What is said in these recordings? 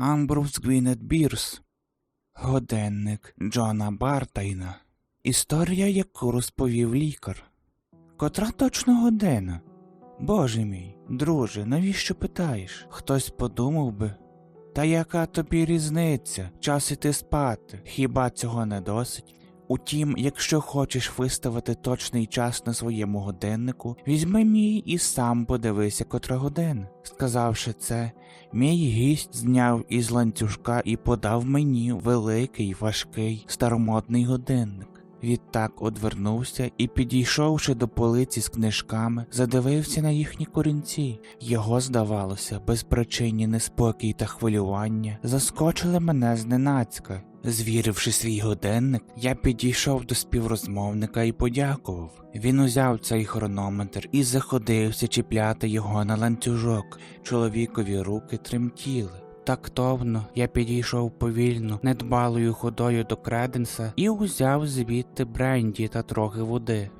Амбрус Гвінет Бірс. Годенник Джона Бартайна. Історія, яку розповів лікар. Котра точно година? Боже мій, друже, навіщо питаєш? Хтось подумав би. Та яка тобі різниця? Час іти спати. Хіба цього не досить? Утім, якщо хочеш виставити точний час на своєму годиннику, візьми мій і сам подивися котра година. Сказавши це, мій гість зняв із ланцюжка і подав мені великий, важкий, старомодний годинник. Відтак одвернувся і, підійшовши до полиці з книжками, задивився на їхні корінці. Його, здавалося, безпричинні неспокій та хвилювання заскочили мене зненацька. Звіривши свій годинник, я підійшов до співрозмовника і подякував. Він узяв цей хронометр і заходився чіпляти його на ланцюжок. Чоловікові руки тремтіли. Тактовно я підійшов повільно, недбалою ходою до креденса і узяв звідти бренді та трохи води.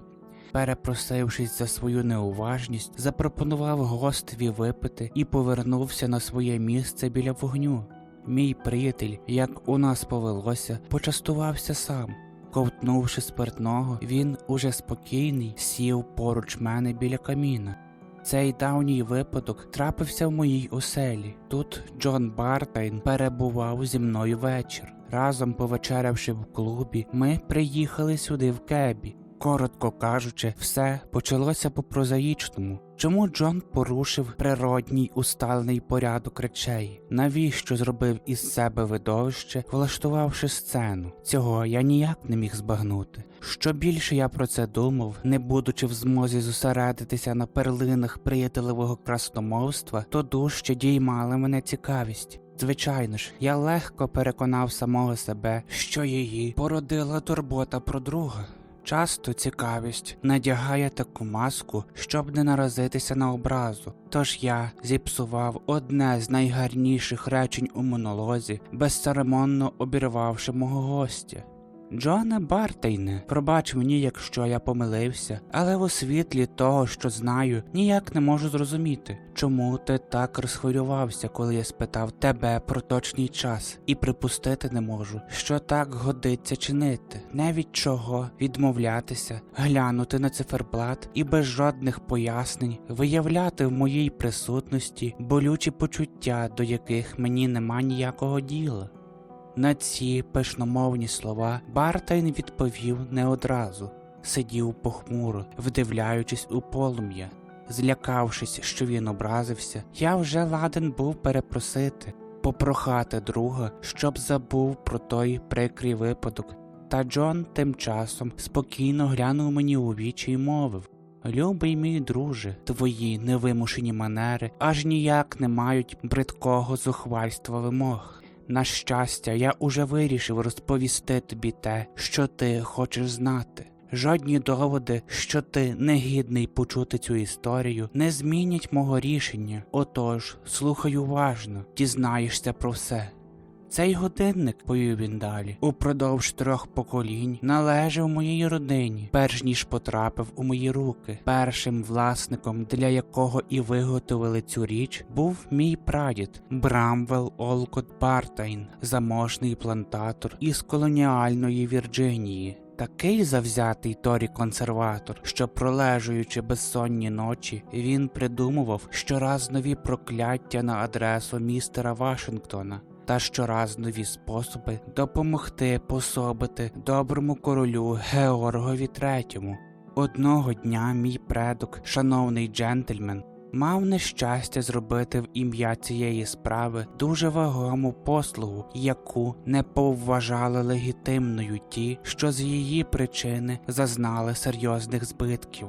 Перепросившись за свою неуважність, запропонував гостеві випити і повернувся на своє місце біля вогню. Мій приятель, як у нас повелося, почастувався сам. Ковтнувши спиртного, він уже спокійний сів поруч мене біля каміна. Цей давній випадок трапився в моїй оселі. Тут Джон Бартайн перебував зі мною вечір. Разом повечерявши в клубі, ми приїхали сюди в кебі. Коротко кажучи, все почалося по прозаїчному. Чому Джон порушив природній усталений порядок речей? Навіщо зробив із себе видовище, влаштувавши сцену? Цього я ніяк не міг збагнути. Що більше я про це думав, не будучи в змозі зосередитися на перлинах приятелевого красномовства, то дужче діймала мене цікавість. Звичайно ж, я легко переконав самого себе, що її породила турбота про друга. Часто цікавість надягає таку маску, щоб не наразитися на образу. Тож я зіпсував одне з найгарніших речень у монолозі, безцеремонно обірвавши мого гостя. Джоне Бартейне, пробач мені, якщо я помилився, але в освітлі того, що знаю, ніяк не можу зрозуміти, чому ти так розхвилювався, коли я спитав тебе про точний час, і припустити не можу, що так годиться чинити, не від чого відмовлятися, глянути на циферблат і без жодних пояснень виявляти в моїй присутності болючі почуття, до яких мені нема ніякого діла. На ці пишномовні слова Бартайн відповів не одразу, сидів похмуро, вдивляючись у полум'я. Злякавшись, що він образився, я вже ладен був перепросити, попрохати друга, щоб забув про той прикрий випадок. Та Джон тим часом спокійно глянув мені у вічі й мовив Любий мій друже, твої невимушені манери аж ніяк не мають бридкого зухвальства вимог. На щастя, я уже вирішив розповісти тобі те, що ти хочеш знати. Жодні доводи, що ти негідний почути цю історію, не змінять мого рішення. Отож, слухай уважно, дізнаєшся про все. Цей годинник, повів він далі, упродовж трьох поколінь належав моїй родині, перш ніж потрапив у мої руки. Першим власником, для якого і виготовили цю річ, був мій прадід Брамвел Олкот Бартайн, заможний плантатор із колоніальної Вірджинії. Такий завзятий Торі консерватор, що пролежуючи безсонні ночі, він придумував щораз нові прокляття на адресу містера Вашингтона та щораз нові способи допомогти пособити доброму королю Георгові Третьому. Одного дня мій предок, шановний джентльмен, мав нещастя зробити в ім'я цієї справи дуже вагому послугу, яку не повважали легітимною ті, що з її причини зазнали серйозних збитків.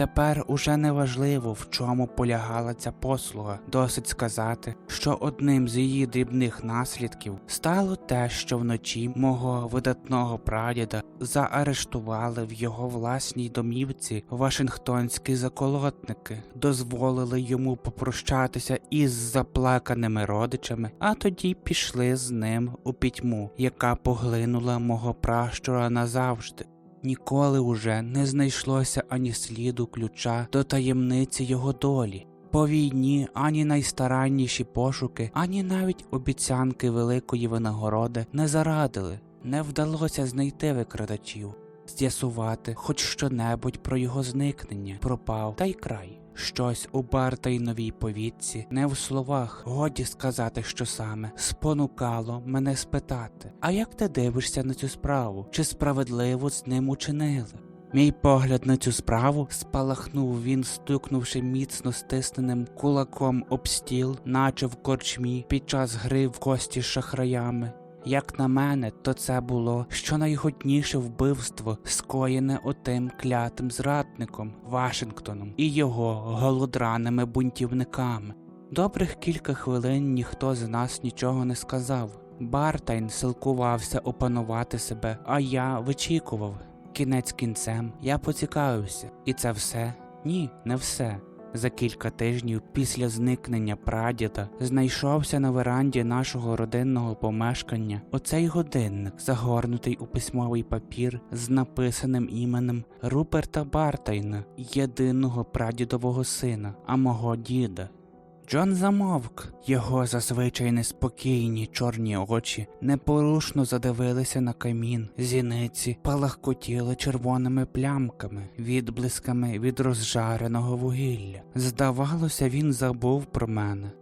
Тепер уже не важливо, в чому полягала ця послуга. Досить сказати, що одним з її дрібних наслідків стало те, що вночі мого видатного прадіда заарештували в його власній домівці Вашингтонські заколотники, дозволили йому попрощатися із заплаканими родичами, а тоді пішли з ним у пітьму, яка поглинула мого пращура назавжди. Ніколи уже не знайшлося ані сліду ключа до таємниці його долі. По війні ані найстаранніші пошуки, ані навіть обіцянки великої винагороди не зарадили, не вдалося знайти викрадачів, з'ясувати хоч щонебудь про його зникнення, пропав та й край. Щось у Бартайновій повідці, не в словах, годі сказати, що саме, спонукало мене спитати: а як ти дивишся на цю справу? Чи справедливо з ним учинили? Мій погляд на цю справу спалахнув він, стукнувши міцно стисненим кулаком об стіл, наче в корчмі під час гри в кості з шахраями. Як на мене, то це було щонайгодніше вбивство, скоєне отим клятим зрадником Вашингтоном і його голодраними бунтівниками. Добрих кілька хвилин ніхто з нас нічого не сказав. Бартайн силкувався опанувати себе, а я вичікував. Кінець кінцем я поцікавився, і це все? Ні, не все. За кілька тижнів після зникнення прадіда знайшовся на веранді нашого родинного помешкання оцей годинник, загорнутий у письмовий папір з написаним іменем Руперта Бартайна, єдиного прадідового сина, а мого діда. Джон замовк, його зазвичай неспокійні чорні очі непорушно задивилися на камін, зіниці палахкотіли червоними плямками, відблисками від розжареного вугілля. Здавалося, він забув про мене.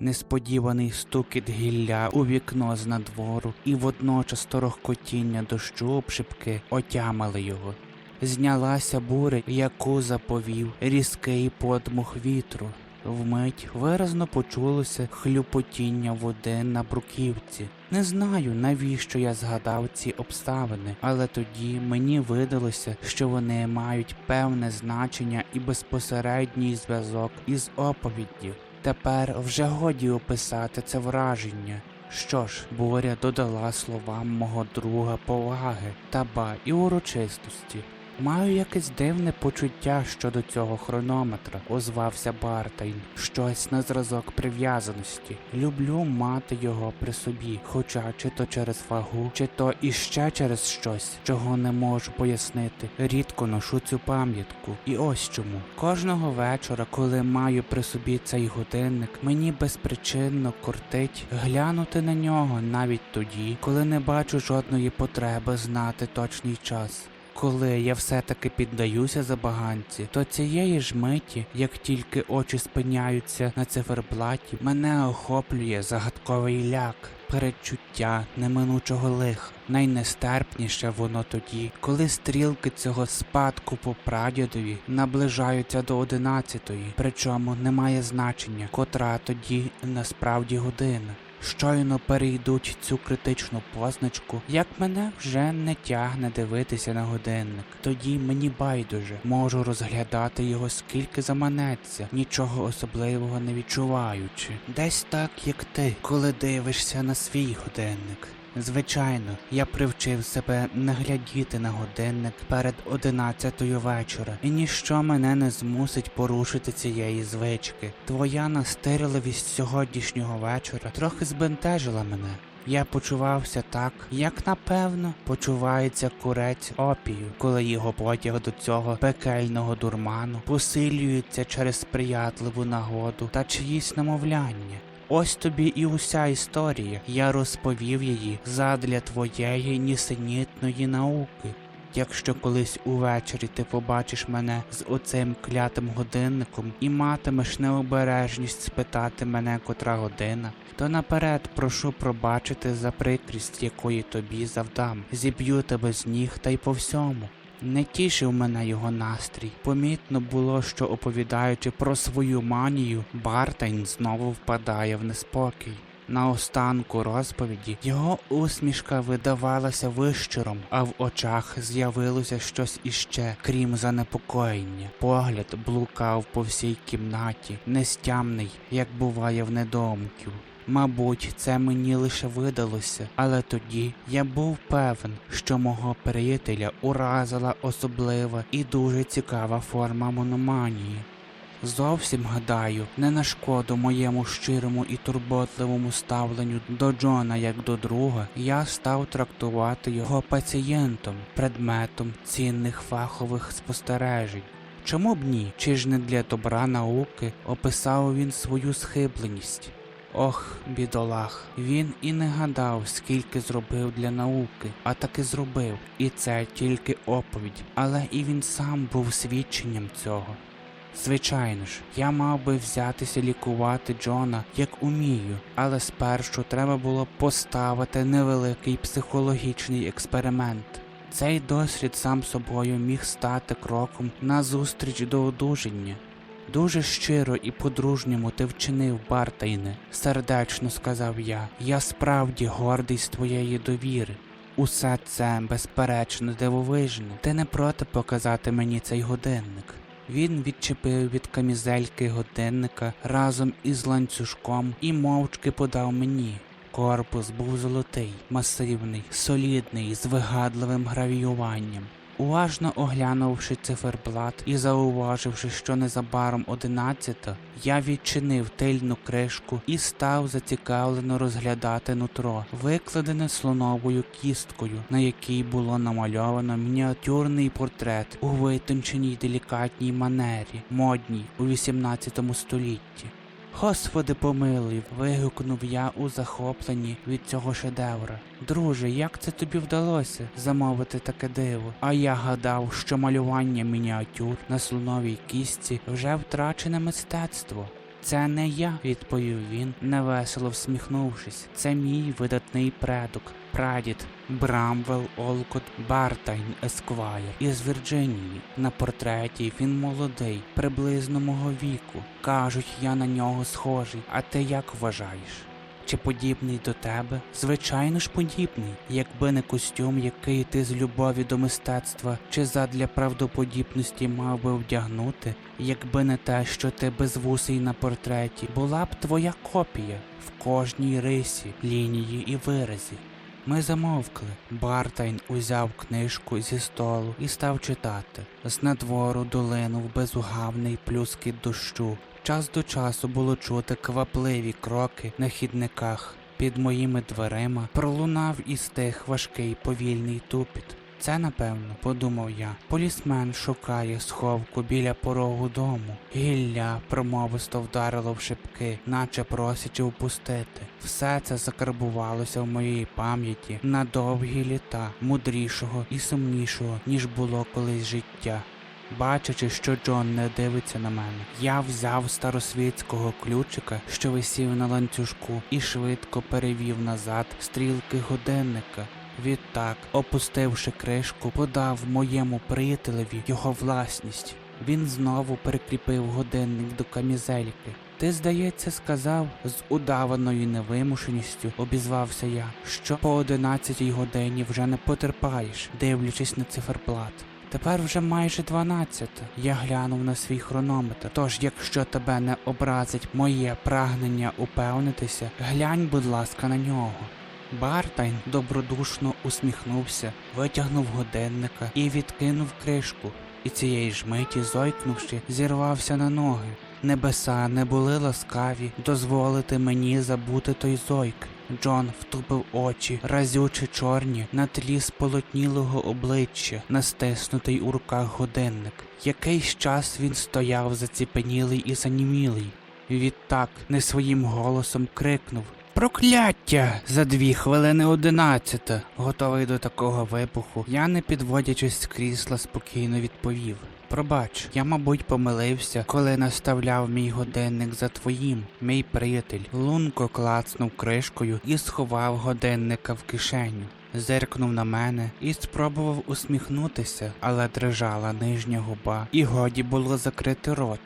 Несподіваний стукіт гілля у вікно з надвору і водночас торохкотіння дощу обшипки отямили його. Знялася буря, яку заповів різкий подмух вітру. Вмить виразно почулося хлюпотіння води на бруківці. Не знаю, навіщо я згадав ці обставини, але тоді мені видалося, що вони мають певне значення і безпосередній зв'язок із оповіддю. Тепер вже годі описати це враження. Що ж, буря додала словам мого друга поваги та ба і урочистості. Маю якесь дивне почуття щодо цього хронометра, озвався Бартайн. Щось на зразок прив'язаності. Люблю мати його при собі, хоча чи то через вагу, чи то іще через щось, чого не можу пояснити. Рідко ношу цю пам'ятку. І ось чому. Кожного вечора, коли маю при собі цей годинник, мені безпричинно кортить глянути на нього навіть тоді, коли не бачу жодної потреби знати точний час. Коли я все-таки піддаюся забаганці, то цієї ж миті, як тільки очі спиняються на циферблаті, мене охоплює загадковий ляк, передчуття неминучого лиха. Найнестерпніше воно тоді, коли стрілки цього спадку по прадідові наближаються до одинадцятої, причому немає значення, котра тоді насправді година. Щойно перейдуть цю критичну позначку, як мене вже не тягне дивитися на годинник. Тоді мені байдуже можу розглядати його скільки заманеться, нічого особливого не відчуваючи. Десь так, як ти, коли дивишся на свій годинник. Звичайно, я привчив себе не глядіти на годинник перед одинадцятою вечора, і ніщо мене не змусить порушити цієї звички. Твоя настирливість сьогоднішнього вечора трохи збентежила мене. Я почувався так, як напевно почувається курець опію, коли його потяг до цього пекельного дурману посилюється через сприятливу нагоду та чиїсь намовляння. Ось тобі і уся історія. Я розповів її задля твоєї нісенітної науки. Якщо колись увечері ти побачиш мене з оцим клятим годинником і матимеш необережність спитати мене, котра година, то наперед прошу пробачити за прикрість, якої тобі завдам. Зіб'ю тебе з ніг та й по всьому. Не тішив мене його настрій. Помітно було, що оповідаючи про свою манію, Бартайн знову впадає в неспокій. На останку розповіді його усмішка видавалася вищиром, а в очах з'явилося щось іще, крім занепокоєння. Погляд блукав по всій кімнаті, нестямний, як буває в недоумків. Мабуть, це мені лише видалося, але тоді я був певен, що мого приятеля уразила особлива і дуже цікава форма мономанії. Зовсім гадаю, не на шкоду моєму щирому і турботливому ставленню до Джона як до друга, я став трактувати його пацієнтом, предметом цінних фахових спостережень. Чому б ні? Чи ж не для добра науки описав він свою схибленість? Ох, бідолах, він і не гадав, скільки зробив для науки, а таки зробив, і це тільки оповідь, але і він сам був свідченням цього. Звичайно ж, я мав би взятися лікувати Джона як умію, але спершу треба було поставити невеликий психологічний експеримент. Цей досвід сам собою міг стати кроком назустріч до одужання. Дуже щиро і по-дружньому ти вчинив, Бартайне, сердечно сказав я. Я справді гордий з твоєї довіри. Усе це безперечно дивовижно. Ти не проти показати мені цей годинник. Він відчепив від камізельки годинника разом із ланцюжком і мовчки подав мені. Корпус був золотий, масивний, солідний, з вигадливим гравіюванням. Уважно оглянувши циферблат і зауваживши, що незабаром одинадцята, я відчинив тильну кришку і став зацікавлено розглядати нутро, викладене слоновою кісткою, на якій було намальовано мініатюрний портрет у витонченій делікатній манері, модній у XVIII столітті. Господи помилуй, вигукнув я у захопленні від цього шедевра. Друже, як це тобі вдалося замовити таке диво? А я гадав, що малювання мініатюр на слоновій кістці вже втрачене мистецтво. Це не я, відповів він, невесело всміхнувшись. Це мій видатний предок, прадід Брамвел Олкот Бартайн Есквайр із Вірджинії. На портреті він молодий, приблизно мого віку. Кажуть, я на нього схожий. А ти як вважаєш? Чи подібний до тебе? Звичайно ж подібний, якби не костюм, який ти з любові до мистецтва чи задля правдоподібності мав би вдягнути, якби не те, що ти безвусий на портреті, була б твоя копія в кожній рисі, лінії і виразі. Ми замовкли. Бартайн узяв книжку зі столу і став читати. З надвору долинув безугавний плюскіт дощу. Час до часу було чути квапливі кроки на хідниках. Під моїми дверима пролунав із тих важкий повільний тупіт. Це, напевно, подумав я. Полісмен шукає сховку біля порогу дому. Гілля промовисто вдарило в шибки, наче просячи впустити. Все це закарбувалося в моїй пам'яті на довгі літа, мудрішого і сумнішого, ніж було колись життя. Бачачи, що Джон не дивиться на мене, я взяв старосвітського ключика, що висів на ланцюжку, і швидко перевів назад стрілки годинника. Відтак, опустивши кришку, подав моєму приятелеві його власність. Він знову прикріпив годинник до камізельки. Ти, здається, сказав з удаваною невимушеністю, обізвався я, що по одинадцятій годині вже не потерпаєш, дивлячись на циферблат. Тепер вже майже дванадцята. Я глянув на свій хронометр. Тож, якщо тебе не образить моє прагнення упевнитися, глянь, будь ласка, на нього. Бартайн добродушно усміхнувся, витягнув годинника і відкинув кришку. І цієї ж миті, зойкнувши, зірвався на ноги. Небеса не були ласкаві дозволити мені забути той зойк. Джон втупив очі, разючи чорні на тлі сполотнілого обличчя, настиснутий у руках годинник. Якийсь час він стояв заціпенілий і занімілий. Відтак не своїм голосом крикнув Прокляття! За дві хвилини одинадцята. Готовий до такого вибуху, я, не підводячись з крісла, спокійно відповів. Пробач, я, мабуть, помилився, коли наставляв мій годинник за твоїм. Мій приятель лунко клацнув кришкою і сховав годинника в кишеню. Зиркнув на мене і спробував усміхнутися, але дрижала нижня губа, і годі було закрити рот.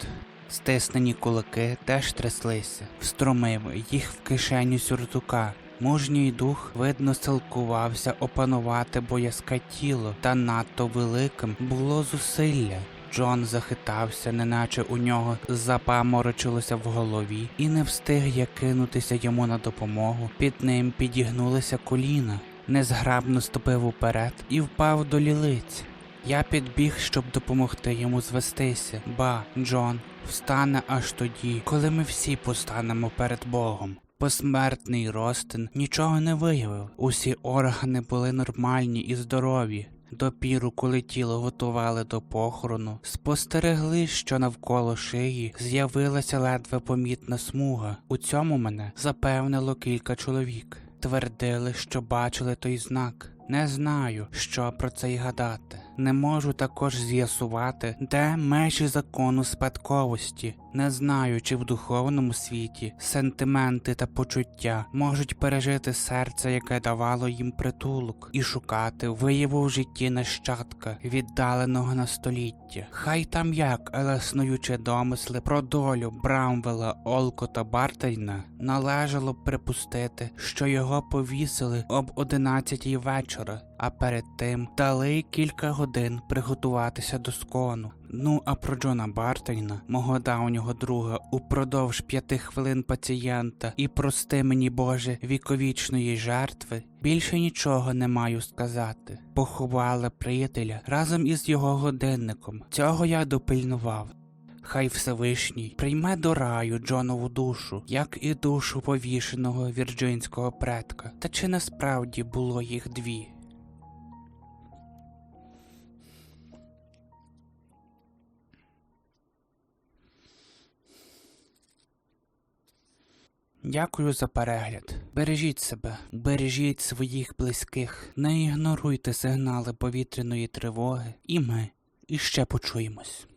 Стиснені кулаки теж тряслися, встромив їх в кишеню сюртука. Мужній дух, видно, силкувався опанувати боязке тіло, та надто великим було зусилля. Джон захитався, неначе у нього запаморочилося в голові, і не встиг я кинутися йому на допомогу. Під ним підігнулися коліна, незграбно ступив уперед і впав до лілиць. Я підбіг, щоб допомогти йому звестися. Ба, Джон, встане аж тоді, коли ми всі постанемо перед Богом. Посмертний ростин нічого не виявив. Усі органи були нормальні і здорові. Допіру, коли тіло готували до похорону, спостерегли, що навколо шиї з'явилася ледве помітна смуга. У цьому мене запевнило кілька чоловік. Твердили, що бачили той знак. Не знаю, що про це й гадати. Не можу також з'ясувати, де межі закону спадковості. Не знаю, чи в духовному світі сентименти та почуття можуть пережити серце, яке давало їм притулок, і шукати вияву в житті нащадка, віддаленого на століття. Хай там як, але снуючи домисли про долю Брамвела, Олкота Бартейна, належало б припустити, що його повісили об одинадцятій вечора, а перед тим дали кілька годин приготуватися до скону. Ну а про Джона Бартейна, мого давнього друга, упродовж п'яти хвилин пацієнта і прости мені Боже віковічної жертви, більше нічого не маю сказати. Поховали приятеля разом із його годинником. Цього я допильнував. Хай Всевишній прийме до раю Джонову душу, як і душу повішеного вірджинського предка. Та чи насправді було їх дві? Дякую за перегляд. Бережіть себе, бережіть своїх близьких, не ігноруйте сигнали повітряної тривоги, і ми іще почуємось.